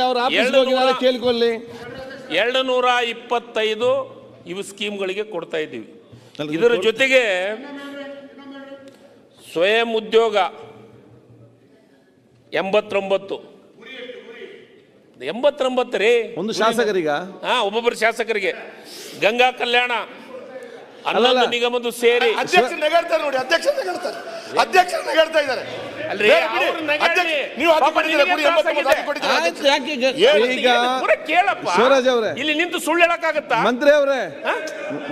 ಅವ್ರ ಆಫೀಸ್ಗೆ ನೂರ- ಕೇಳ್ಕೊಳ್ಳಿ. ಎರಡು ನೂರ ಇಪ್ಪತ್ತೈದು ಇವು ಸ್ಕೀಮ್ಗಳಿಗೆ ಕೊಡ್ತಾ ಇದ್ದೀವಿ. ಇದರ ಜೊತೆಗೆ ಸ್ವಯಂ ಉದ್ಯೋಗ ಎಂಬತ್ತೊಂಬತ್ತು. ಎಂಬತ್ತೊಂಬತ್ತು ರೀ. ಒಂದು ಶಾಸಕರಿಗ? ಹಾ ಒಬ್ಬೊಬ್ಬರು ಶಾಸಕರಿಗೆ. ಗಂಗಾ ಕಲ್ಯಾಣ. ಹನ್ನೊಂದು ನಿಗಮದ ನಿಗಮದ್ದು ಸೇರಿ. ಅಧ್ಯಕ್ಷ ನಗಾಡ್ತಾರೆ ನೋಡಿ ಅಧ್ಯಕ್ಷ ನಗಾಡ್ತಾರೆ ಅಧ್ಯಕ್ಷ ನಗಾಡ್ತಾ ಇದ್ದಾರೆ. ಇಲ್ಲಿ ನಿಂತು ಸುಳ್ಳು ಹೇಳಕ್ಕಾಗತ್ತಾ? ಮಂತ್ರಿ ಅವರೇ.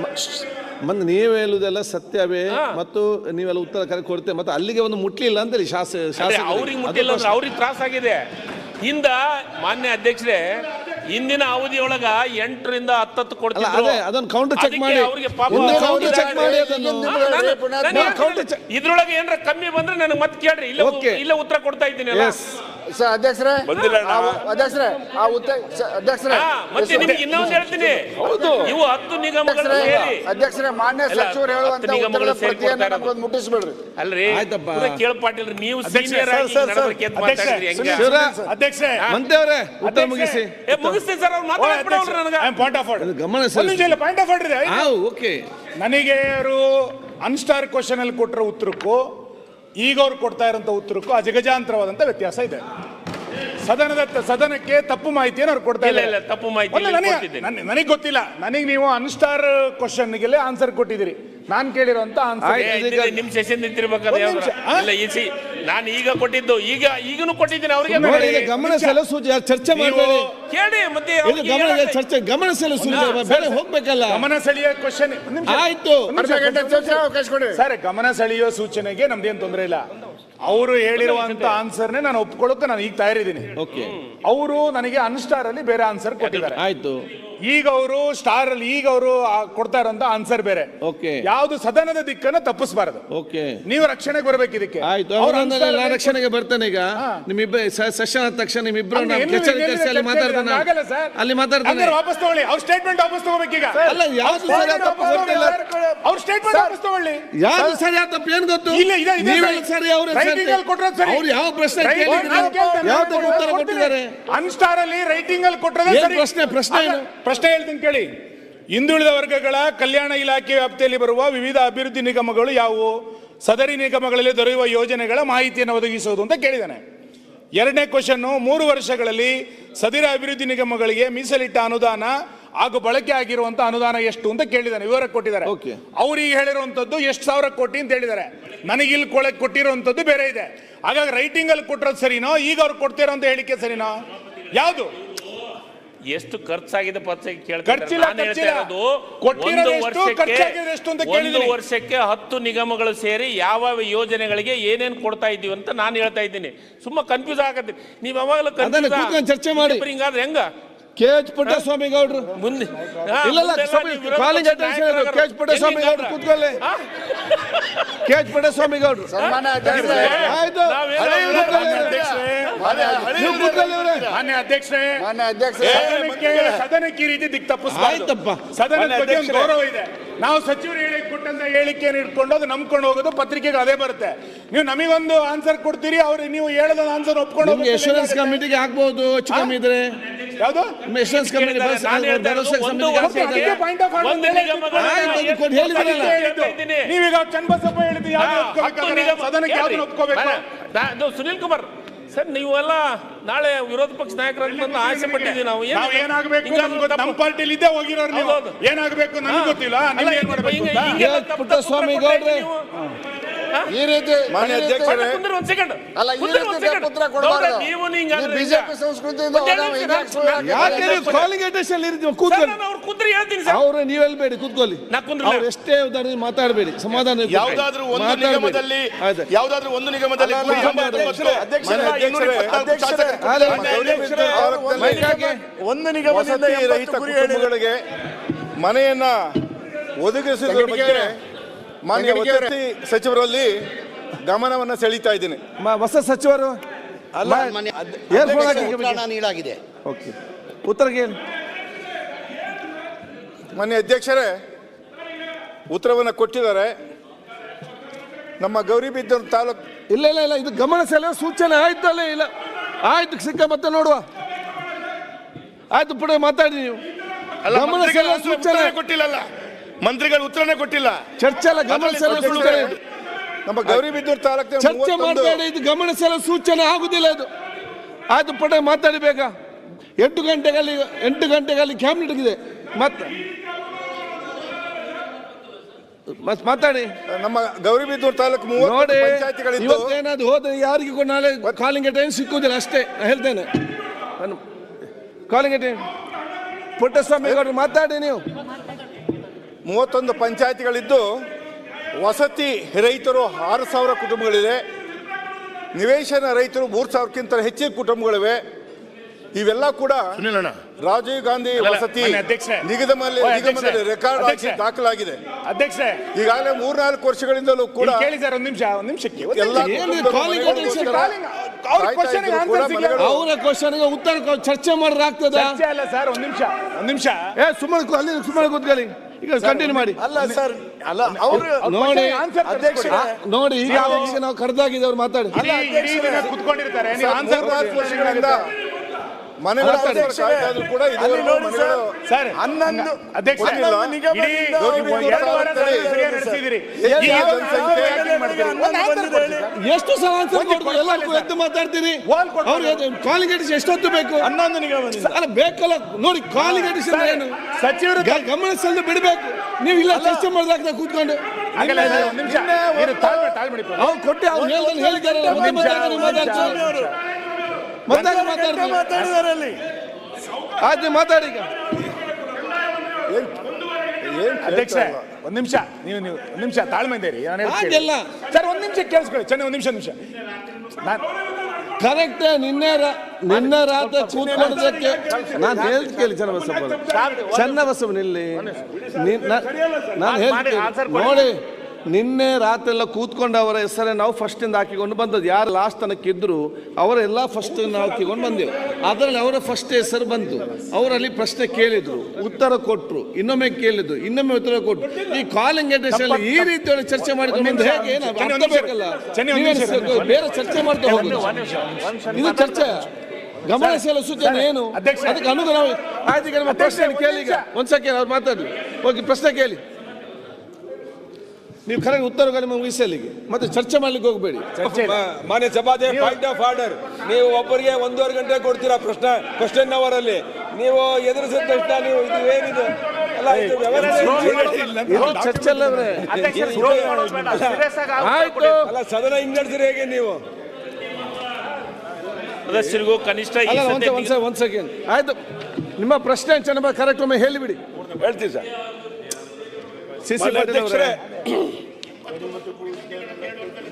ಮತ್ತೆ ಮಂದ್ ನೀವು ಹೇಳುದೆಲ್ಲ ಸತ್ಯವೇ ಮತ್ತು ನೀವೆಲ್ಲ ಉತ್ತರ ಕರೆ ಕೊಡ್ತೇವೆ ಮತ್ತೆ ಅಲ್ಲಿಗೆ ಒಂದು ಮುಟ್ಲಿಲ್ಲ ಅಂತೇಳಿ ಶಾಸ ಅಂದ್ರೆ ಶಾಸಕರಿಗೆ. ಅವ್ರಿಗೆ ಮುಟ್ಲಿಲ್ಲ. ಅವ್ರಿಗೆ ತ್ರಾಸಾಗಿದೆ. ಹಿಂದ ಮಾನ್ಯ ಅಧ್ಯಕ್ಷರೇ ಹಿಂದಿನ ಅವಧಿಯೊಳಗ ಎಂಟರಿಂದ ಹತ್ತತ್ತು ಕೊಡ್ತಿದ್ರು. ಅದೇ ಅದನ್ನ ಕೌಂಟರ್ ಚೆಕ್ ಮಾಡಿ. ಅವ್ರಿಗೆ ಪಾಪ ಕೌಂಟರ್ ಚೆಕ್ ಮಾಡಿ ಅದನ್ನು ಇದ್ರೊಳಗೆ ಏನಾರ ಕಮ್ಮಿ ಬಂದ್ರೆ ನನಗೆ ಮತ್ತೆ ಕೇಳ್ರಿ. ಇಲ್ಲ ಇಲ್ಲ ಉತ್ತರ ಕೊಡ್ತಾ ಇದ್ದೀನಿ ಸರ್ ಅಧ್ಯಕ್ಷರೇ ಬಂದಿಲ್ಲ ಅಣ್ಣ. ಆ- ಅಧ್ಯಕ್ಷರೇ ಆ ಉತ್ತ ಸ- ಅಧ್ಯಕ್ಷರೇ. ಹಾ, ಮತ್ತೆ ನಿಮ್ಗೆ ಇನ್ನೊಂದು ಹೇಳ್ತೀನಿ. ಹೌದು. ಇವು ಹತ್ತು ನಿಗಮಗಳು ಅಧ್ಯಕ್ಷರೇ ಸೇರಿ ಅಧ್ಯಕ್ಷರೇ ಮಾನ್ಯ ಎಲ್ಲ ಸಚಿವರು ಹೇಳುವಂತ ಹತ್ತು ನಿಗಮಗಳು ಉತ್ತರದ ಸೇರಿ ಪ್ರತಿಯನ್ನ ಕೊಡ್ತಾ ನಮ್ಗೊಂದು ಮುಟ್ಟಿಸ್ಬೇಡ್ರಿ. ಅಲ್ರಿ ಆಯ್ತಪ್ಪ. ಪೂರ ಕೇಳ್ ಪಾಟೀಲ್ ನೀವು ಅಧ್ಯಕ್ಷ, ಸೀನಿಯರ್ ಸರ್, ಆಗಿ ಸರ್, ಎದ್ದು ಮಾತಾಡಿದ್ರಿ ಹೆಂಗ? ಶಿವರಾಜ್ ಅಧ್ಯಕ್ಷರೇ. ಮಂತೆ ಅವರೇ ಉತ್ತರ ಮುಗಿಸಿ. ಏ ಮುಗಿಸ್ತೀನಿ ಸರ್ ಅವ್ರು ಮಾತಾಡ್ಬಿಡೋರು ನನಗ. ಪಾಯಿಂಟ್ ಆಫ್ ಆರ್ಡರ್ ಅದು ಗಮನ ಇಲ್ಲ ಪಾಯಿಂಟ್ ಆಫ್ ಆರ್ಡರ್ ಇದೆ ಹಾ ಓಕೆ. ನನಗೆ ಅವರು ಅನ್ಸ್ಟಾರ್ ಕ್ವಶನ್ ಅಲ್ಲಿ ಕೊಟ್ಟಿರೋ ಉತ್ತರಕ್ಕೂ ಈಗ ಅವ್ರು ಕೊಡ್ತಾ ಇರೋಂಥ ಉತ್ತರಕ್ಕೂ ಅಜಗಜಾಂತರವಾದಂಥ ವ್ಯತ್ಯಾಸ ಇದೆ. ಸದನದ ಸದನಕ್ಕೆ ತಪ್ಪು ಮಾಹಿತಿಯನ್ನು ಅವ್ರು ಕೊಡ್ತಾ ಇಲ್ಲ ಇಲ್ಲ ತಪ್ಪು ಮಾಹಿತಿ ನನಗೆ ಗೊತ್ತಿಲ್ಲ. ನನಗೆ ನೀವು ಅನ್ಸ್ಟಾರ್ ಕ್ವಶನ್ಗೆ ಆನ್ಸರ್ ಕೊಟ್ಟಿದ್ದೀರಿ. ನಾನು ಕೇಳಿರೋಂಥ ಆನ್ಸರ್ ನಿಮ್ ಸೆಷನ್ ನಿಂತಿರ್ಬೇಕಾದ್ರೆ ಒಂದ್ ಯಾವ್ದಾರ? ನಿಮಿಷ, ಆ? ಇಲ್ಲ ಈಸಿ ನಾನು ಈಗ ಕೊಟ್ಟಿದ್ದು ಈಗ ಈಗನೂ ಕೊಟ್ಟಿದ್ದೀನಿ ಅವ್ರಿಗೆ. ಸುಮ್ನೆ ನೋಡಿ ಬೇಡ. ಇದು ಗಮನ ಸೆಳೆಸೋ ಚರ್ಚೆ ನೀವು- ಮಾಡಬೇಡಿ. ಕೇಳಿ ಮತ್ತೆ ಇದು ಅವ್ರಿಗೆ ಗಮನ ಹೇಳಕ್ಕೆ- ಚರ್ಚೆ ಗಮನ ಸೆಳೆಸೋ ಬೇರೆ ಹೋಗ್ಬೇಕಲ್ಲ. ಗಮನ ಸೆಳೆಯೋ ಕ್ವಶನ್ ಆಯ್ತು. ಅರ್ಧ ಗಂಟೆ ಚರ್ಚೆ ಅವಕಾಶ ಕೊಡಿ. ಸರ್ ಗಮನ ಸೆಳೆಯೋ ಸೂಚನೆಗೆ ನಮ್ದೇನು ತೊಂದರೆ ಇಲ್ಲ. ಅವರು ಹೇಳಿರುವಂತ ಆನ್ಸರ್ನೇ ನಾನು ಒಪ್ಕೊಳ್ಳೋಕೆ ನಾನು ಈಗ ತಯಾರಿದ್ದೀನಿ. ಓಕೆ. ಅವರು ನನಗೆ ಅನ್ಸ್ಟಾರ್ ಅಲ್ಲಿ ಬೇರೆ ಆನ್ಸರ್ ಕೊಟ್ಟಿದ್ದಾರೆ. ಆಯ್ತು. ಈಗ ಅವರು ಸ್ಟಾರ್ ಅಲ್ಲಿ ಈಗ ಅವರು ಕೊಡ್ತಾ ಇರೋಂತ ಆನ್ಸರ್ ಬೇರೆ. ಓಕೆ ಯಾವುದು ಸದನದ ದಿಕ್ಕನ್ನು ತಪ್ಪಿಸಬಾರದು. ಓಕೆ ನೀವು ರಕ್ಷಣೆಗೆ ಬರ್ಬೇಕು ಇದಕ್ಕೆ. ಆಯ್ತು ಅವ್ರ ಅವ್ರನ್ನ ನಾನು ರಕ್ಷಣೆಗೆ ಬರ್ತೇನೆ ಈಗ. ನಿಮ್ಮಿಬ್ಬರ ನಿಮ್ಮಿಬ್ಬ ಸೆಷನ್ ಆದ ತಕ್ಷಣ ನಿಮ್ಮಿಬ್ರು ನಾವು ಕಚೇರಿ ಕರೆಸಿ ಅಲ್ಲಿ ಮಾತಾಡ್ತಾನೆ. ಆಗಲ್ಲ ಸರ್. ಅಲ್ಲಿ ಮಾತಾಡ್ತಾನೆ. ವಾಪಸ್ ತಗೊಳ್ಳಿ. ಅವ್ರ ಸ್ಟೇಟ್ಮೆಂಟ್ ವಾಪಸ್ ತಗೋಬೇಕೀಗ ಅಲ್ಲ ಯಾವ್ದು ಸರಿ ಆಯ್ತು ತಪ್ಪು ಗೊತ್ತಿಲ್ಲ. ಅವ್ರ ಸ್ಟೇಟ್ಮೆಂಟ್ ವಾಪಸ್ ತಗೊಳ್ಳಿ. ಯಾವ್ದು ಸರಿ. ಆಯ್ತು ತಪ್ಪು ಏನ್ ಗೊತ್ತು? ಇಲ್ಲ, ಇದೆ, ನೀವೆಲ್ಲ ಸರಿ. ಅವ್ರು ಸರಿ. ಅವ್ರು ಯಾವ ಪ್ರಶ್ನೆ ಕೇಳಿದ್ರು? ನಾನು ಯಾವ್ದು ಉತ್ತರ. ಕೊಟ್ಟಿದ್ದಾರೆ? ಅನ್ಸ್ಟಾರ್ ಅಲ್ಲಿ ರೈಟಿಂಗ್ ಅಲ್ಲಿ ಕೊಟ್ಟರೆ ಪ್ರಶ್ನೆ? ಪ್ರಶ್ನೆ ಏನು? ಪ್ರಶ್ನೆ ಹೇಳ್ತೀನಿ ಕೇಳಿ. ಹಿಂದುಳಿದ ವರ್ಗಗಳ ಕಲ್ಯಾಣ ಇಲಾಖೆ ವ್ಯಾಪ್ತಿಯಲ್ಲಿ ಬರುವ ವಿವಿಧ ಅಭಿವೃದ್ಧಿ ನಿಗಮಗಳು ಯಾವುವು? ಸದರಿ ನಿಗಮಗಳಲ್ಲಿ ದೊರೆಯುವ ಯೋಜನೆಗಳ ಮಾಹಿತಿಯನ್ನು ಒದಗಿಸುವುದು ಅಂತ ಕೇಳಿದ್ದಾನೆ. ಎರಡನೇ ಕ್ವಶನ್ ಮೂರು ವರ್ಷಗಳಲ್ಲಿ ಸದಿರ ಅಭಿವೃದ್ಧಿ ನಿಗಮಗಳಿಗೆ ಮೀಸಲಿಟ್ಟ ಅನುದಾನ ಹಾಗೂ ಬಳಕೆ ಆಗಿರುವಂತಹ ಅನುದಾನ ಎಷ್ಟು ಅಂತ ಕೇಳಿದ್ದಾರೆ ವಿವರ ಕೊಟ್ಟಿದ್ದಾರೆ. ಓಕೆ. ಅವ್ರಿಗೆ ಹೇಳಿರುವಂತದ್ದು ಎಷ್ಟು ಸಾವಿರ ಕೋಟಿ ಅಂತ ಹೇಳಿದ್ದಾರೆ. ನನಗೆ ಇಲ್ಲಿ ಕೊಳೆ ಕೊಟ್ಟಿರುವಂತದ್ದು ಬೇರೆ ಇದೆ. ಹಾಗಾಗಿ ರೈಟಿಂಗ್ ಅಲ್ಲಿ ಕೊಟ್ಟಿರೋದು ಸರಿನೋ ಈಗ ಅವ್ರು ಕೊಡ್ತಿರೋಂತ ಹೇಳಿಕೆ ಸರಿನೋ? ಯಾವುದು? ಎಷ್ಟು ಖರ್ಚಾಗಿದೆ ಒಂದು ವರ್ಷಕ್ಕೆ ಹತ್ತು ನಿಗಮಗಳು ಸೇರಿ ಯಾವ ಯೋಜನೆಗಳಿಗೆ ಏನೇನು ಕೊಡ್ತಾ ಇದ್ದೀವಿ ಅಂತ ನಾನು ಹೇಳ್ತಾ ಇದ್ದೀನಿ. ಸುಮ್ಮ ಕನ್ಫ್ಯೂಸ್ ಆಗತ್ತೆ. ನೀವು ಯಾವಾಗಲೂ ಚರ್ಚೆ ಮಾಡಿ. ಹಿಂಗಾದ್ರೆ ಹೆಂಗ? ಕೆ ಎಚ್ ಪುಟ್ಟಸ್ವಾಮಿ ಗೌಡ್ರು. ಮುಂದೆ. ಇಲ್ಲ college attention K H Puttaswamy ಗೌಡ್ರು? ಕೂತ್ಕೊಳ್ಳಿ? ಕೆ ಎಚ್ ಪುಟ್ಟಸ್ವಾಮಿ ಗೌಡ್ರು. ಆಯ್ತು. ಅಧ್ಯಕ್ಷರೇ. ಮಾನ್ಯ ಸದನಕ್ಕೆ ಈ ರೀತಿ ದಿಕ್ ತಪ್ಪಿಸಬಾರ್ದು. ಆಯ್ತಪ್ಪ. ಸದನದ ಬಗ್ಗೆ ಒಂದು ಗೌರವ ಇದೆ. ನಾವು ಸಚಿವರು ಹೇಳಿ ಕೊಟ್ಟಂತ ಹೇಳಿಕೆಯನ್ನು ಇಟ್ಕೊಂಡು ಅದು ನಂಬ್ಕೊಂಡು ಹೋಗೋದು ಪತ್ರಿಕೆಗೆ ಅದೇ ಬರುತ್ತೆ. ನೀವು ನಮಗೊಂದು ಆನ್ಸರ್ ಕೊಡ್ತೀರಿ ಅವ್ರಿಗೆ ನೀವು ಹೇಳದ ಆನ್ಸರ್ ಒಪ್ಕೊಂಡು ಹೋಗಿ ಕಮಿಟಿಗೆ ಹಾಕ್ಬೋದು ಹೆಚ್ಚು ಕಮ್ಮಿ ಇದ್ರೆ. ಯಾವುದು? Missions committee. ನೀವೀಗ ಚನ್ನಬಸಪ್ಪ ಸುನಿಲ್ ಕುಮಾರ್. ಸರ್ ನೀವೆಲ್ಲ ನಾಳೆ ವಿರೋಧ ಪಕ್ಷ ನಾಯಕರಾಗಿ ಆಸೆ ಪಟ್ಟಿದ್ದೀವಿ ನಾವು? ಏನು- ನಾವು ಏನಾಗಬೇಕು ನಮ್ಮ ಪಾರ್ಟಿಲಿ ಇದ್ದೇ ಹೋಗಿರೋರು. ಏನಾಗಬೇಕು ನನಗೆ ಗೊತ್ತಿಲ್ಲ. ಪುಟ್ಟಸ್ವಾಮಿ ಗೌಡ್ರೆ. ಈ ರೀತಿ ಮಾನ್ಯ ಈ ಅಧ್ಯಕ್ಷರೇ. ಕುಂದ್ರಿ ಒಂದ್ ಸೆಕೆಂಡ್ ಅಲ್ಲ ಈ ಕುಂದ್ರಿ ರೀತಿ ಸೆಕೆಂಡ್ ಉತ್ತರ ಕೊಡಬಾರ್ದು ಗೌಡ್ರೆ, ನೀವು ಹಿಂಗಾದ್ರೆ ಬಿಜೆಪಿ ಈಗ- ಸಂಸ್ಕೃತಿಯಿಂದ ಮತ್ತೆ ಹೇಳಿ ಸರ್, ಯಾಕೆ? ನೀವು ಅಟೆನ್ಷನ್ ಇರ್ತೀವಿ ಸರ್, ಕೂತ್ಕೊಳ್ಳಿ ನಾನು ಅವ್ರು ಕುಂದ್ರಿ ಹೇಳ್ತೀನಿ ಸರ್ ಅವ್ರು ನೀವು ಹೇಳ್ಬೇಡಿ ಕೂತ್ಕೊಳ್ಳಿ ನಾ ಕುಂದ್ರಲ್ಲ. ಅವ್ರು ಎಷ್ಟೇ ಉದಾಹರಣೆ ಮಾತಾಡಬೇಡಿ ಸಮಾಧಾನ. ಯಾವ್ದಾದ್ರೂ ಒಂದು. ನಿಗಮದಲ್ಲಿ. ಯಾವ್ದಾದ್ರೂ ಒಂದು ನಿಗಮದಲ್ಲಿ ಅಲ್ಲ, ಅಲ್ಲ, ಕುಟುಂಬ ಅಧ್ಯಕ್ಷರೇ, ಮತ್ತು ಅಧ್ಯಕ್ಷರೇ, ಮನೆ ಇನ್ನೂರ ಇಪ್ಪತ್ನಾಲ್ಕು ಅಧ್ಯಕ್ಷರೇ, ಶಾಸಕರು. ಅಲ್ಲ, ಮಾನ್ಯ ಅಧ್ಯಕ್ಷರೇ, ಅವ್ರ ಒಂದು ಮೈಕ್ ಹಾಕಿ. ನಿಗಮ- ಒಂದು ನಿಗಮದಿಂದ ವಸತಿ ಎಂಬತ್ತು ಗುರಿ ಹೇಳಿದೆ. ಕುಟುಂಬಗಳಿಗೆ ಮನೆಯನ್ನ ಒದಗಿಸಿದ ಬಗ್ಗೆ ಮಾನ್ಯ. ವಸತಿ ಸಚಿವರಲ್ಲಿ ಗಮನವನ್ನ ಸೆಳೀತಾ ಇದ್ದೀನಿ. ಮ- ಹೊಸ ಸಚಿವರು? ಅಲ್ಲ ನೀಡಾಗಿದೆ ಓಕೆ. ಉತ್ತರಕ್ಕೆ ಮಾನ್ಯ ಅಧ್ಯಕ್ಷರೇ ಉತ್ತರವನ್ನು ಕೊಟ್ಟಿದ್ದಾರೆ. ನಮ್ಮ ಗೌರಿಬಿದ್ದೂರು ತಾಲೂಕು ಇಲ್ಲ ಇಲ್ಲ ಇಲ್ಲ ಇದು ಗಮನ ಸೆಲೆ ಸೂಚನೆ ಆಯ್ತಲ್ಲ ಇಲ್ಲ. ಆಯ್ತು ಸಿಕ್ಕ ಮತ್ತೆ ನೋಡುವ. ಆಯ್ತು ಪುಡೆ ಮಾತಾಡಿ ನೀವು. ಅಲ್ಲ, ಗಮನ ಸೆಲೆ ಸೂಚನೆ ಕೊಟ್ಟಿಲ್ಲಲ್ಲ. ಮಂತ್ರಿಗಳು ಉತ್ತರನೇ ಕೊಟ್ಟಿಲ್ಲ. ಚರ್ಚೆ ನಮ್ಮ ಗೌರಿಬಿದ್ದೂರು ತಾಲೂಕಿನ ಚರ್ಚೆ ಮಾಡಬೇಡ ಇದು ಗಮನ ಸಲ ಸೂಚನೆ ಆಗುದಿಲ್ಲ ಅದು. ಆಯ್ತು ಪುಟ ಮಾತಾಡಿ ಬೇಗ. ಎಂಟು ಗಂಟೆಗಲ್ಲಿ ಎಂಟು ಗಂಟೆಗಲ್ಲಿ ಕ್ಯಾಬಿನೆಟ್ ಇದೆ. ಮತ್ತೆ? ಮತ್ ಮಾತಾಡಿ. ನಮ್ಮ ಗೌರಿಬಿದ್ದೂರು ತಾಲೂಕು ನೋಡಿ ಇವತ್ತೇನಾದ್ರು ಹೋದ್ರೆ ಯಾರಿಗೂ ಕೂಡ ನಾಳೆ ಕಾಲಿಂಗ್ ಟೈಮ್ ಸಿಕ್ಕುದಿಲ್ಲ ಅಷ್ಟೇ. ಹೇಳ್ತೇನೆ. ಕಾಲಿಂಗ್ ಟೈಮ್ ಪುಟ್ಟಸ್ವಾಮಿ ಮಾತಾಡಿ ನೀವು. ಮೂವತ್ತೊಂದು ಪಂಚಾಯತಿಗಳಿದ್ದು ವಸತಿ ರೈತರು ಆರು ಸಾವಿರ ಕುಟುಂಬಗಳಿದೆ ನಿವೇಶನ ರೈತರು ಮೂರು ಸಾವಿರಕ್ಕಿಂತ ಹೆಚ್ಚಿನ ಕುಟುಂಬಗಳಿವೆ. ಇವೆಲ್ಲ ಕೂಡ ರಾಜೀವ್ ಗಾಂಧಿ ವಸತಿ. ನಿಗಮದಲ್ಲಿ ನಿಗಮದಲ್ಲಿ ರೆಕಾರ್ಡ್ ಹಾಕಿ ದಾಖಲಾಗಿದೆ. ಅಧ್ಯಕ್ಷರೇ. ಈಗಾಗಲೇ ಮೂರ್ನಾಲ್ಕು ವರ್ಷಗಳಿಂದಲೂ ಕೂಡ ಇಲ್ಲಿ ಕೇಳಿ ಸರ್ ಒಂದ್ ನಿಮಿಷ ಒಂದು ನಿಮಿಷಕ್ಕೆ? ಅವ್ರ ಕ್ವಶನ್ಗೆ ಉತ್ತರ ಚರ್ಚೆ ಮಾಡಿದ್ರೆ ಆಗ್ತದ? ಚರ್ಚೆ ಅಲ್ಲ ಸರ್ ಒಂದು ನಿಮಿಷ ಒಂದು ನಿಮಿಷ. ಏ ಸುಮ್ಮನೆ ಅಲ್ಲಿ ಸುಮ್ಮನೆ ಕೂತ್ಕೊಳ್ಳಿ. ಈಗ ಕಂಟಿನ್ಯೂ ಮಾಡಿ. ಅಲ್ಲ ಸರ್ ಅಲ್ಲ ಅವರು ನೋಡಿ ಆನ್ಸರ್ ನೋಡಿ ಈಗ ಅಧ್ಯಕ್ಷ ನಾವು ಕರೆದಾಗಿದೆ ಅವ್ರು ಮಾತಾಡಿ. ಕುತ್ಕೊಂಡಿರ್ತಾರೆ ನೀವು ಆನ್ಸರ್ ಮೂರ್ನಾಲ್ಕು ವರ್ಷಗಳಿಂದ ಮನೆಗಳ ಕೂಡ ಸರ್ ಹನ್ನೊಂದು ಅಧ್ಯಕ್ಷ ಎಷ್ಟು ಸಲ ಆನ್ಸರ್ ಒಂದು ಕೊಡ್ತಾರೆ? ಎಲ್ಲರೂ ಎದ್ದು ಮಾತಾಡ್ತೀರಿ ವಾಲ್ ಕೊಡ್ಕೊಳ್ಳಿ. ಅವ್ರು ಕಾಲಿಂಗ್ ಅಡಿಸಿ ಎಷ್ಟೊತ್ತು ಬೇಕು? ಹನ್ನೊಂದು ಅಲ್ಲ ಬೇಕಲ್ಲ. ನೋಡಿ ಕಾಲಿಗೆ ಏನು? ಸಚಿವರು ಗಮನ ಬಿಡಬೇಕು. ನೀವು ಇಲ್ಲ ಚರ್ಚೆ ಮಾಡಿದಾಗ ಕೂತ್ಕೊಂಡು. ಆಗಲ್ಲ ಸರ್, ಒಂದ್ ನಿಮಿಷ. ಇರು, ತಾಳ್ಮೆ ತಾಳ್ಮೆ ಅವ್ರು ಕೊಟ್ಟೆ ಅವ್ರು ಹೇಳಿದ್ದಾರೆ. ಮಾತಾಡಿದಾರೆ ಅಲ್ಲಿ ಆಯ್ತು ನೀವು ಮಾತಾಡಿ ಅಧ್ಯಕ್ಷ. ಒಂದ್ ನಿಮಿಷ ನೀವು ನೀವು ಒಂದ್ ನಿಮಿಷ ತಾಳ್ಮೆ ನಾನು ಹೇಳ್ತೀನಿ. ಹಾಗೆಲ್ಲ. ಸರ್ ಒಂದ್ ನಿಮಿಷ ಕೇಳಿಸ್ಕೊಳ್ಳಿ ಚೆನ್ನ ಒಂದ್ ನಿಮಿಷ ನಿಮಿಷ ನಾನು ಕರೆಕ್ಟ್ ನಿನ್ನೆ ನಿನ್ನೆ ರಾತ್ರಿ ಕೂತ್ಕೊಳ್ಳೋದಕ್ಕೆ ನಾನು ಹೇಳ್ದು ಕೇಳಿ ಚನ್ನಬಸಪ್ಪ ಚನ್ನಬಸಪ್ಪ ನಿಲ್ಲಿ ನೀನ್- ನಾ- ನಾನು ಹೇಳ್ತೀನಿ ನೋಡಿ ನಿನ್ನೆ ರಾತ್ರಿ ಎಲ್ಲ ಕೂತ್ಕೊಂಡು ಅವರ ಹೆಸರೇ ನಾವು ಫಸ್ಟ್ ಇಂದ ಹಾಕಿಕೊಂಡು ಬಂದದ್ದು. ಯಾರು ಲಾಸ್ಟ್ ತನಕ ಇದ್ರು ಅವರೆಲ್ಲ ಫಸ್ಟ್ ಹಾಕಿಕೊಂಡು ಬಂದೆವು. ಅದರಲ್ಲಿ ಅವರ ಫಸ್ಟ್ ಹೆಸರು ಬಂತು. ಅವರಲ್ಲಿ ಪ್ರಶ್ನೆ ಕೇಳಿದ್ರು ಉತ್ತರ ಕೊಟ್ಟರು ಇನ್ನೊಮ್ಮೆ ಕೇಳಿದ್ರು ಇನ್ನೊಮ್ಮೆ ಉತ್ತರ ಕೊಟ್ಟರು ಈ ಕಾಲಿಂಗ್ ಅಡ್ರೆಸ್ ಅಲ್ಲಿ ಈ ರೀತಿ ಚರ್ಚೆ ಮಾಡಿಕೊಂಡು ಹೇಗೆ ನಾವು. ಬೇಕಲ್ಲ? ಬೇರೆ ಚರ್ಚೆ ಮಾಡ್ತಾ ಹೋಗುದು? ಇದು ಚರ್ಚೆ. ಗಮನ ಸೂಚನೆ ಏನು. ಅದಕ್ಕೆ ಅನುಗುಣವಾಗಿ ಆಯ್ತು ಪ್ರಶ್ನೆ ಕೇಳಿ ಈಗ. ನಿಮಿಷ. ಒಂದ್ ಸೆಕೆಂಡ್ ಅವ್ರು ಮಾತಾಡ್ಲಿ. ಹೋಗಿ ಪ್ರಶ್ನೆ ಕೇಳಿ. ನೀವು ಕರೆಕ್ಟ್ ಉತ್ತರ ನಿಮಗೆ ಮುಗಿಸಲಿಗೆ ಮತ್ತೆ ಚರ್ಚೆ ಮಾಡ್ಲಿಕ್ಕೆ ಹೋಗಬೇಡಿ. ಮಾನ್ಯ ಚಪಾತಿ ಪಾಯಿಂಟ್ ಆಫ್ ಆರ್ಡರ್ ನೀವು ಒಬ್ಬರಿಗೆ ಒಂದೂವರೆ ಗಂಟೆ ಕೊಡ್ತೀರಾ ಪ್ರಶ್ನೆ ಕ್ವಶನ್ ಅವರ್ ಅಲ್ಲಿ? ನೀವು ಎದುರಿಸಿದ ತಕ್ಷಣ ನೀವು ಇದು ಏನಿದೆ? ಅಲ್ಲ ಇದು ವ್ಯವಸ್ಥೆ ಇದು. ಚರ್ಚೆ ಅಲ್ಲವ್ರೆ ಆಯ್ತು. ಅಲ್ಲ ಸದನ ಹಿಂಗ್ ನಡೆಸಿರಿ ಹೇಗೆ ನೀವು? ಸದಸ್ಯರಿಗೂ ಕನಿಷ್ಠ ಒಂದ್ ಸೆಕೆಂಡ್ ಆಯ್ತು. ನಿಮ್ಮ ಪ್ರಶ್ನೆ ಚೆನ್ನಾಗಿ ಕರೆಕ್ಟ್ ಒಮ್ಮೆ ಹೇಳಿಬಿಡಿ. ಹೇಳ್ತೀವಿ ಸರ್. ಸಿ ಸಿ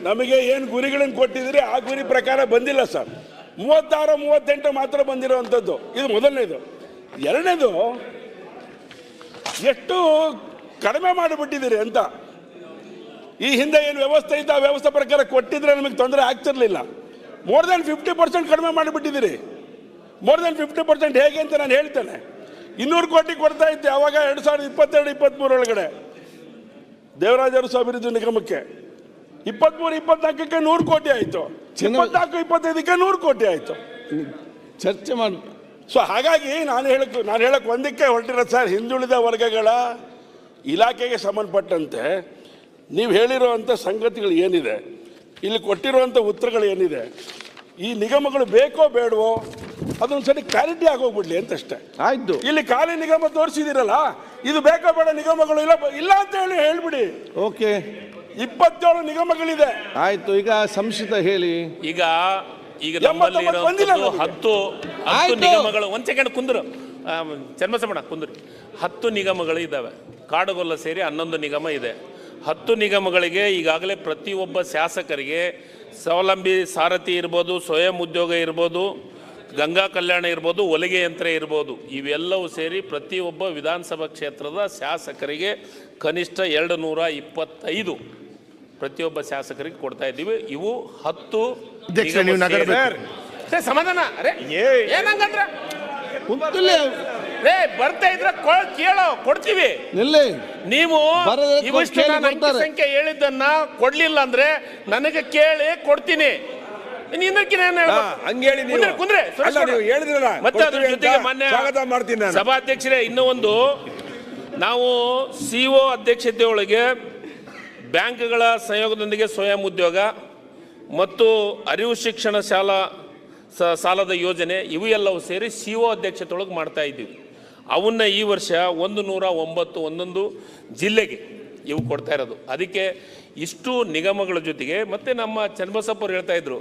ನಮಗೆ ಏನು ಗುರಿಗಳನ್ನು ಕೊಟ್ಟಿದ್ದೀರಿ ಆ ಗುರಿ ಪ್ರಕಾರ ಬಂದಿಲ್ಲ ಸರ್. ಮೂವತ್ತಾರು ಮೂವತ್ತೆಂಟು ಮಾತ್ರ ಬಂದಿರುವಂಥದ್ದು. ಇದು ಮೊದಲನೇದು. ಎರಡನೇದು ಎಷ್ಟು ಕಡಿಮೆ ಮಾಡಿಬಿಟ್ಟಿದ್ದೀರಿ ಅಂತ. ಈ ಹಿಂದೆ ಏನು ವ್ಯವಸ್ಥೆ ಇತ್ತು ಆ ವ್ಯವಸ್ಥೆ ಪ್ರಕಾರ ಕೊಟ್ಟಿದ್ರೆ ನಮಗೆ ತೊಂದರೆ ಆಗ್ತಿರ್ಲಿಲ್ಲ. ಮೋರ್ ದೆನ್ ಫಿಫ್ಟಿ ಪರ್ಸೆಂಟ್ ಕಡಿಮೆ ಮಾಡಿಬಿಟ್ಟಿದ್ದೀರಿ. ಮೋರ್ ದೆನ್ ಫಿಫ್ಟಿ ಪರ್ಸೆಂಟ್ ಹೇಗೆ ಅಂತ ನಾನು ಹೇಳ್ತೇನೆ. ಇನ್ನೂರು ಕೋಟಿ ಕೊಡ್ತಾ ಇತ್ತು ಯಾವಾಗ ಎರಡು ಸಾವಿರದ ಇಪ್ಪತ್ತೆರಡು ಇಪ್ಪತ್ತ್ಮೂರು ಒಳಗಡೆ ದೇವರಾಜ ಅಭಿವೃದ್ಧಿ ನಿಗಮಕ್ಕೆ ಇಪ್ಪತ್ಮೂರು ಇಪ್ಪತ್ನಾಲ್ಕಕ್ಕೆ ನೂರು ಕೋಟಿ ಆಯಿತು. ಇಪ್ಪತ್ನಾಲ್ಕು ಇಪ್ಪತ್ತೈದಕ್ಕೆ ನೂರು ಕೋಟಿ ಆಯಿತು. ಚರ್ಚೆ ಮಾಡಿ. ಸೊ ಹಾಗಾಗಿ ನಾನು ಹೇಳಕ್ ನಾನು ಹೇಳಕ್ ಒಂದಕ್ಕೆ ಹೊರಟಿರೋದು ಸರ್ ಹಿಂದುಳಿದ ವರ್ಗಗಳ ಇಲಾಖೆಗೆ ಸಂಬಂಧಪಟ್ಟಂತೆ ನೀವು ಹೇಳಿರುವಂಥ ಸಂಗತಿಗಳು ಏನಿದೆ ಇಲ್ಲಿ ಕೊಟ್ಟಿರುವಂಥ ಉತ್ತರಗಳು ಏನಿದೆ ಈ ನಿಗಮಗಳು ಬೇಕೋ ಬೇಡವೋ ಅದೊಂದ್ಸರಿ ಕ್ಲಾರಿಟಿ ಆಗೋಗ್ಬಿಡ್ಲಿ ಅಂತಷ್ಟೇ. ಆಯ್ತು. ಇಲ್ಲಿ ಖಾಲಿ ನಿಗಮ ತೋರಿಸಿದಿರಲ್ಲ ಇದು ಬೇಕೋ ಬೇಡ ನಿಗಮಗಳು ಇಲ್ಲ ಇಲ್ಲ ಅಂತ ಹೇಳಿ ಹೇಳ್ಬಿಡಿ. ಓಕೆ ಇಪ್ಪತ್ತೇಳು ನಿಗಮಗಳಿದೆ. ಆಯ್ತು ಈಗ ಸಂಶಿತ ಹೇಳಿ. ಈಗ ಈಗ ನಮ್ಮಲ್ಲಿ ಇರೋ ಬಂದಿಲ್ಲ ನಮಗೆ. ಹತ್ತು ಹತ್ತು ಆಯ್ತು. ನಿಗಮಗಳು. ಒಂದ್ ಸೆಕೆಂಡ್ ಕುಂದ್ರು. ಚರ್ಮಸಮಣ ಕುಂದ್ರಿ. ಹತ್ತು ನಿಗಮಗಳು ಇದ್ದಾವೆ ಕಾಡುಗೊಲ್ಲ ಸೇರಿ ಹನ್ನೊಂದು ನಿಗಮ ಇದೆ. ಹತ್ತು ನಿಗಮಗಳಿಗೆ ಈಗಾಗಲೇ ಪ್ರತಿಯೊಬ್ಬ ಶಾಸಕರಿಗೆ ಸ್ವಾವಲಂಬಿ ಸಾರಥಿ ಇರ್ಬೋದು ಸ್ವಯಂ ಉದ್ಯೋಗ ಇರ್ಬೋದು ಗಂಗಾ ಕಲ್ಯಾಣ ಇರ್ಬೋದು ಹೊಲಿಗೆ ಯಂತ್ರ ಇರ್ಬೋದು ಇವೆಲ್ಲವೂ ಸೇರಿ ಪ್ರತಿಯೊಬ್ಬ ವಿಧಾನಸಭಾ ಕ್ಷೇತ್ರದ ಶಾಸಕರಿಗೆ ಕನಿಷ್ಠ ಎರಡು ನೂರ ಇಪ್ಪತ್ತೈದು ಪ್ರತಿಯೊಬ್ಬ ಶಾಸಕರಿಗೆ ಕೊಡ್ತಾ ಇದ್ದೀವಿ. ಇವು ಹತ್ತು ಸಮಾಧಾನ ಅರೆ ಏನಂಗಂದ್ರ ರೇ ಬರ್ತಾ ಇದ್ರೆ ಕೇಳೋ ಕೊಡ್ತೀವಿ. ನೀವು ಬರೋದಕ್ಕೆ ಇವಿಷ್ಟು. ಸಂಖ್ಯೆ ಹೇಳಿದ್ದನ್ನ ಕೊಡ್ಲಿಲ್ಲ ಅಂದ್ರೆ ನನಗೆ ಕೇಳಿ ಕೊಡ್ತೀನಿ. ನೀವು. ಕುಂದ್ರೆ, ನೀವು. ಹೇಳಿದ್ರಲ್ಲ, ಮತ್ತೆ ಅದ್ರ ಜೊತೆಗೆ ಮಾನ್ಯ ಸ್ವಾಗತ ಮಾಡ್ತೀನಿ ನಾನು. ಸಭಾಧ್ಯಕ್ಷರೇ ಇನ್ನೂ ಒಂದು ನಾವು ಸಿಒ ಅಧ್ಯಕ್ಷತೆ ಒಳಗೆ ಬ್ಯಾಂಕ್ಗಳ ಸಂಯೋಗದೊಂದಿಗೆ ಸ್ವಯಂ ಉದ್ಯೋಗ ಮತ್ತು ಅರಿವು ಶಿಕ್ಷಣ ಶಾಲಾ ಸ- ಸಾಲದ ಯೋಜನೆ ಇವು ಎಲ್ಲವೂ ಸೇರಿ ಸಿ ಒ ಅಧ್ಯಕ್ಷತೆಯೊಳಗೆ ಮಾಡ್ತಾ ಇದ್ದೀವಿ ಅವನ್ನ ಈ ವರ್ಷ ಒಂದು ನೂರ ಒಂಬತ್ತು ಒಂದೊಂದು ಜಿಲ್ಲೆಗೆ ಇವು ಕೊಡ್ತಾ ಇರೋದು. ಅದಕ್ಕೆ ಇಷ್ಟು ನಿಗಮಗಳ ಜೊತೆಗೆ ಮತ್ತು ನಮ್ಮ ಚನ್ನಬಸಪ್ಪ ಅವ್ರು ಹೇಳ್ತಾ ಇದ್ರು,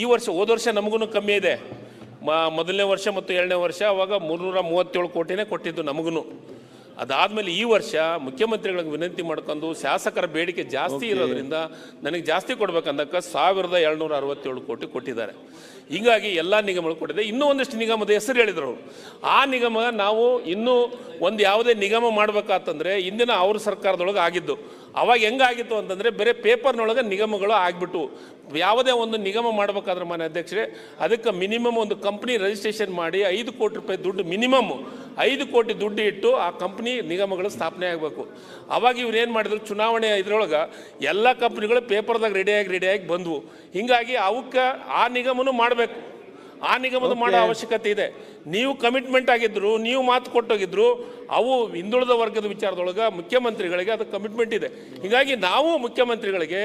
ಈ ವರ್ಷ ಹೋದ ವರ್ಷ ನಮಗೂ ಕಮ್ಮಿ ಇದೆ. ಮೊದಲನೇ ವರ್ಷ ಮತ್ತು ಎರಡನೇ ವರ್ಷ ಅವಾಗ ಮುನ್ನೂರ ಮೂವತ್ತೇಳು ಕೋಟಿನೇ ಕೊಟ್ಟಿದ್ದು ನಮಗೂ ಅದಾದಮೇಲೆ ಈ ವರ್ಷ ಮುಖ್ಯಮಂತ್ರಿಗಳಿಗೆ ವಿನಂತಿ ಮಾಡ್ಕೊಂಡು ಶಾಸಕರ ಬೇಡಿಕೆ ಜಾಸ್ತಿ ಇರೋದ್ರಿಂದ ನನಗೆ ಜಾಸ್ತಿ ಕೊಡ್ಬೇಕಂದಕ್ಕೆ ಸಾವಿರದ ಏಳ್ನೂರ ಅರವತ್ತೇಳು ಕೋಟಿ ಕೊಟ್ಟಿದ್ದಾರೆ. ಹೀಗಾಗಿ ಎಲ್ಲ ನಿಗಮಗಳು ಕೊಟ್ಟಿದೆ. ಇನ್ನೂ ಒಂದಷ್ಟು ನಿಗಮದ ಹೆಸರು ಹೇಳಿದರು ಅವರು. ಆ ನಿಗಮ ನಾವು ಇನ್ನೂ ಒಂದು ಯಾವುದೇ ನಿಗಮ ಮಾಡಬೇಕಾತಂದರೆ ಇಂದಿನ ಅವ್ರ ಸರ್ಕಾರದೊಳಗೆ ಆಗಿದ್ದು. ಅವಾಗ ಹೆಂಗಾಗಿತ್ತು ಅಂತಂದರೆ ಬೇರೆ ಪೇಪರ್ನೊಳಗೆ ನಿಗಮಗಳು ಆಗಿಬಿಟ್ಟು ಯಾವುದೇ ಒಂದು ನಿಗಮ ಮಾಡಬೇಕಾದ್ರೆ ಮಾನ್ಯ ಅಧ್ಯಕ್ಷರೇ ಅದಕ್ಕೆ ಮಿನಿಮಮ್ ಒಂದು ಕಂಪ್ನಿ ರಿಜಿಸ್ಟ್ರೇಷನ್ ಮಾಡಿ ಐದು ಕೋಟಿ ರೂಪಾಯಿ ದುಡ್ಡು ಮಿನಿಮಮ್ ಐದು ಕೋಟಿ ದುಡ್ಡು ಇಟ್ಟು ಆ ಕಂಪ್ನಿ ನಿಗಮಗಳು ಸ್ಥಾಪನೆ ಆಗಬೇಕು. ಅವಾಗ ಇವ್ರು ಏನು ಮಾಡಿದ್ರು? ಚುನಾವಣೆ ಇದ್ರೊಳಗೆ ಎಲ್ಲ ಕಂಪ್ನಿಗಳು ಪೇಪರ್ದಾಗ ರೆಡಿಯಾಗಿ ರೆಡಿಯಾಗಿ ಬಂದವು. ಹೀಗಾಗಿ ಅವಕ್ಕೆ ಆ ನಿಗಮನೂ ಮಾಡಬೇಕು. ಆ ನಿಗಮದ ಮಾಡೋ ಅವಶ್ಯಕತೆ ಇದೆ. ನೀವು ಕಮಿಟ್ಮೆಂಟ್ ಆಗಿದ್ರು ನೀವು ಮಾತು ಕೊಟ್ಟೋಗಿದ್ರು ಅವು ಹಿಂದುಳಿದ ವರ್ಗದ ವಿಚಾರದೊಳಗೆ ಮುಖ್ಯಮಂತ್ರಿಗಳಿಗೆ ಅದು ಕಮಿಟ್ಮೆಂಟ್ ಇದೆ. ಹೀಗಾಗಿ ನಾವು ಮುಖ್ಯಮಂತ್ರಿಗಳಿಗೆ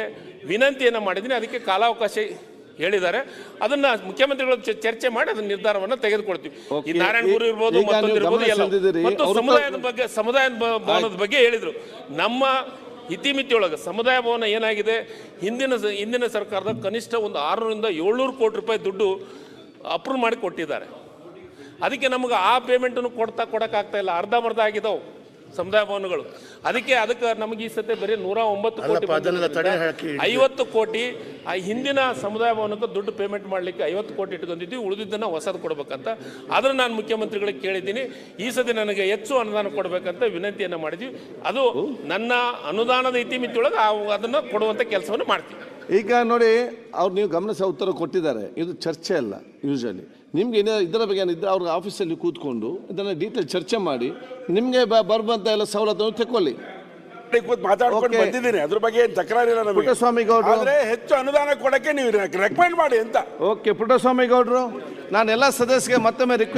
ವಿನಂತಿಯನ್ನು ಮಾಡಿದ್ದೀನಿ ಅದಕ್ಕೆ ಕಾಲಾವಕಾಶ ಹೇಳಿದ್ದಾರೆ. ಅದನ್ನ ಮುಖ್ಯಮಂತ್ರಿಗಳ ಚರ್ಚೆ ಮಾಡಿ ಅದನ್ನ ನಿರ್ಧಾರವನ್ನು ತೆಗೆದುಕೊಳ್ತೀವಿ. ಈ. ನಾರಾಯಣಗುರು ಇರ್ಬೋದು ಮತ್ತೊಂದು ಇರ್ಬೋದು ಎಲ್ಲ. ಮತ್ತು ಸಮುದಾಯದ ಬಗ್ಗೆ ಸಮುದಾಯದ ಭ- ಭವನದ ಬಗ್ಗೆ ಹೇಳಿದ್ರು. ನಮ್ಮ ಇತಿಮಿತಿಯೊಳಗೆ ಸಮುದಾಯ ಭವನ ಏನಾಗಿದೆ? ಹಿಂದಿನ ಹಿಂದಿನ ಸರ್ಕಾರದ ಕನಿಷ್ಠ ಒಂದು ಆರುನೂರಿಂದ ಏಳ್ನೂರು ಕೋಟಿ ರೂಪಾಯಿ ದುಡ್ಡು ಅಪ್ರೂವ್ ಮಾಡಿ ಕೊಟ್ಟಿದ್ದಾರೆ. ಅದಕ್ಕೆ ನಮಗೆ ಆ ಪೇಮೆಂಟನ್ನು ಕೊಡ್ತಾ ಕೊಡೋಕ್ಕಾಗ್ತಾ ಇಲ್ಲ. ಅರ್ಧಂಬರ್ಧ ಆಗಿದಾವೆ. ಸಮುದಾಯ ಭವನಗಳು ಅದಕ್ಕೆ ಅದಕ್ಕೆ ನಮಗೆ ಈ ಸತಿ ಬರೀ ನೂರ ಒಂಬತ್ತು ಕೋಟಿ ಐವತ್ತು ಕೋಟಿ ಆ ಹಿಂದಿನ ಸಮುದಾಯ ಭವನಕ್ಕೆ ದುಡ್ಡು ಪೇಮೆಂಟ್ ಮಾಡಲಿಕ್ಕೆ ಐವತ್ತು ಕೋಟಿ ಇಟ್ಕೊಂಡಿದ್ವಿ ಉಳಿದಿದ್ದನ್ನು ಹೊಸದು ಕೊಡಬೇಕಂತ. ಆದ್ರೆ ನಾನು ಮುಖ್ಯಮಂತ್ರಿಗಳಿಗೆ ಕೇಳಿದ್ದೀನಿ ಈ ಸತಿ ನನಗೆ ಹೆಚ್ಚು ಅನುದಾನ ಕೊಡಬೇಕಂತ ವಿನಂತಿಯನ್ನು ಮಾಡಿದ್ವಿ. ಅದು ನನ್ನ ಅನುದಾನದ ಇತಿಮಿತಿಯೊಳಗೆ ಅದನ್ನು ಕೊಡುವಂಥ ಕೆಲಸವನ್ನು ಮಾಡ್ತೀವಿ. ಈಗ ನೋಡಿ ಅವ್ರು ನೀವು ಗಮನಿಸ ಉತ್ತರ ಕೊಟ್ಟಿದ್ದಾರೆ. ಇದು ಚರ್ಚೆ ಅಲ್ಲ ಯೂಶಲಿ ನಿಮ್ಗೆ ಏನೇ ಇದರ ಬಗ್ಗೆ ಏನಿದ್ರೆ ಅವ್ರ ಆಫೀಸಲ್ಲಿ ಕೂತ್ಕೊಂಡು ಇದನ್ನು ಡೀಟೇಲ್ ಚರ್ಚೆ ಮಾಡಿ ನಿಮಗೆ ಬರುವಂಥ ಎಲ್ಲ ಸವಲತ್ತನ್ನು ತೆಕ್ಕೊಳ್ಳಿ. ಕೂತ್ ಮಾತಾಡ್ಕೊಂಡು. ಬಂದಿದ್ದೀನಿ. ಅದ್ರ ಬಗ್ಗೆ ಏನ್ ತಕರಾರಿಲ್ಲ ಪುಟ್ಟಸ್ವಾಮಿ ಗೌಡ್ರು. ಆದ್ರೆ ಹೆಚ್ಚು ಅನುದಾನ ಕೊಡಕ್ಕೆ ನೀವು ರೆಕಮೆಂಡ್ ಮಾಡಿ ಅಂತ. ಓಕೆ ಪುಟ್ಟಸ್ವಾಮಿ ಗೌಡ್ರು ನಾನು ಎಲ್ಲ ಸದಸ್ಯರಿಗೆ ಮತ್ತೊಮ್ಮೆ ರಿಕ್ವೆಸ್ಟ್